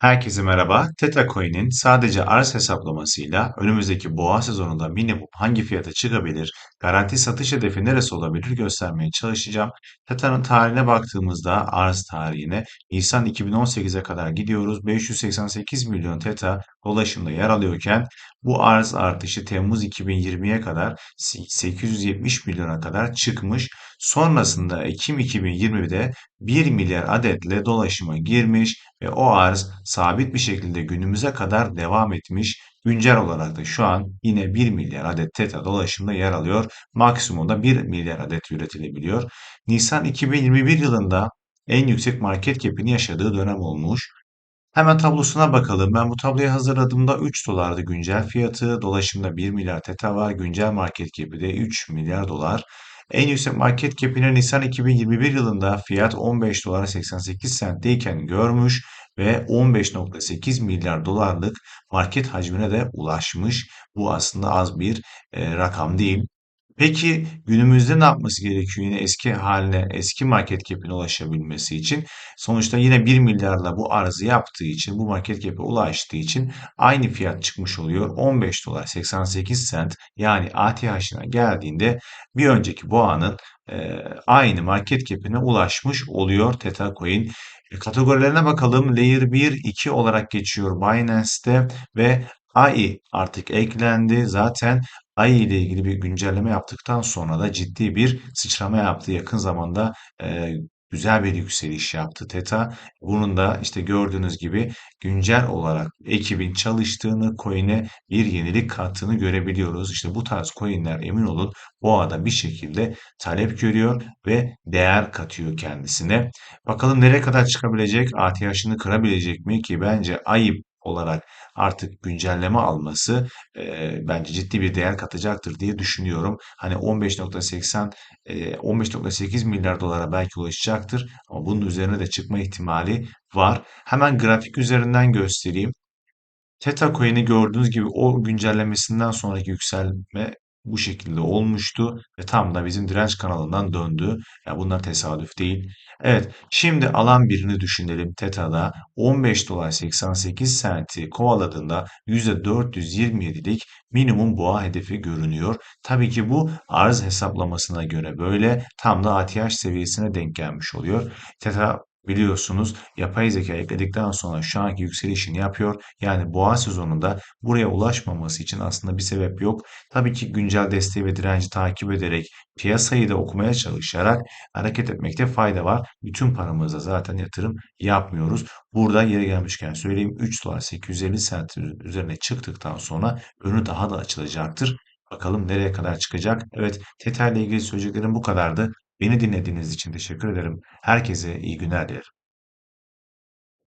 Herkese merhaba. Theta Coin'in sadece arz hesaplamasıyla önümüzdeki boğa sezonunda minimum hangi fiyata çıkabilir, garanti satış hedefi neresi olabilir göstermeye çalışacağım. Theta'nın tarihine baktığımızda arz tarihine Nisan 2018'e kadar gidiyoruz. 588 milyon Theta dolaşımda yer alıyorken bu arz artışı Temmuz 2020'ye kadar 870 milyona kadar çıkmış. Sonrasında Ekim 2020'de 1 milyar adetle dolaşıma girmiş ve o arz sabit bir şekilde günümüze kadar devam etmiş. Güncel olarak da şu an yine 1 milyar adet Theta dolaşımda yer alıyor. Maksimumda 1 milyar adet üretilebiliyor. Nisan 2021 yılında en yüksek market cap'ini yaşadığı dönem olmuş. Hemen tablosuna bakalım. Ben bu tabloyu hazırladığımda 3 dolardı güncel fiyatı. Dolaşımda 1 milyar Theta var. Güncel market cap'i de 3 milyar dolar. En yüksek market cap'ini Nisan 2021 yılında fiyat 15 dolar 88 centteyken görmüş ve 15.8 milyar dolarlık market hacmine de ulaşmış. Bu aslında az bir e, rakam değil. Peki günümüzde ne yapması gerekiyor yine eski haline, eski market cap'ine ulaşabilmesi için? Sonuçta yine 1 milyarla bu arzı yaptığı için, bu market cap'e ulaştığı için aynı fiyat çıkmış oluyor. 15 dolar 88 cent yani ATH'ına geldiğinde bir önceki boğanın e, aynı market cap'ine ulaşmış oluyor Theta Coin. E, kategorilerine bakalım. Layer 1, 2 olarak geçiyor Binance'te ve AI artık eklendi. Zaten AI ile ilgili bir güncelleme yaptıktan sonra da ciddi bir sıçrama yaptı. Yakın zamanda e, güzel bir yükseliş yaptı Teta. Bunun da işte gördüğünüz gibi güncel olarak ekibin çalıştığını, coin'e bir yenilik kattığını görebiliyoruz. İşte bu tarz coin'ler emin olun boğada bir şekilde talep görüyor ve değer katıyor kendisine. Bakalım nereye kadar çıkabilecek, ATH'ını kırabilecek mi ki bence ayıp olarak artık güncelleme alması e, bence ciddi bir değer katacaktır diye düşünüyorum. Hani 15.80 e, 15.8 milyar dolara belki ulaşacaktır ama bunun üzerine de çıkma ihtimali var. Hemen grafik üzerinden göstereyim. Theta Coin'i gördüğünüz gibi o güncellemesinden sonraki yükselme bu şekilde olmuştu ve tam da bizim direnç kanalından döndü. Ya bunlar tesadüf değil. Evet, şimdi alan birini düşünelim. Teta'da 15 dolar 88 senti kovaladığında %427'lik minimum boğa hedefi görünüyor. Tabii ki bu arz hesaplamasına göre böyle tam da ATH seviyesine denk gelmiş oluyor. Teta biliyorsunuz yapay zeka ekledikten sonra şu anki yükselişini yapıyor. Yani boğa sezonunda buraya ulaşmaması için aslında bir sebep yok. Tabii ki güncel desteği ve direnci takip ederek piyasayı da okumaya çalışarak hareket etmekte fayda var. Bütün paramızda zaten yatırım yapmıyoruz. Burada yeri gelmişken söyleyeyim 3 dolar 850 sent üzerine çıktıktan sonra önü daha da açılacaktır. Bakalım nereye kadar çıkacak. Evet, Tether ile ilgili söyleyeceklerim bu kadardı. Beni dinlediğiniz için teşekkür ederim. Herkese iyi günler dilerim.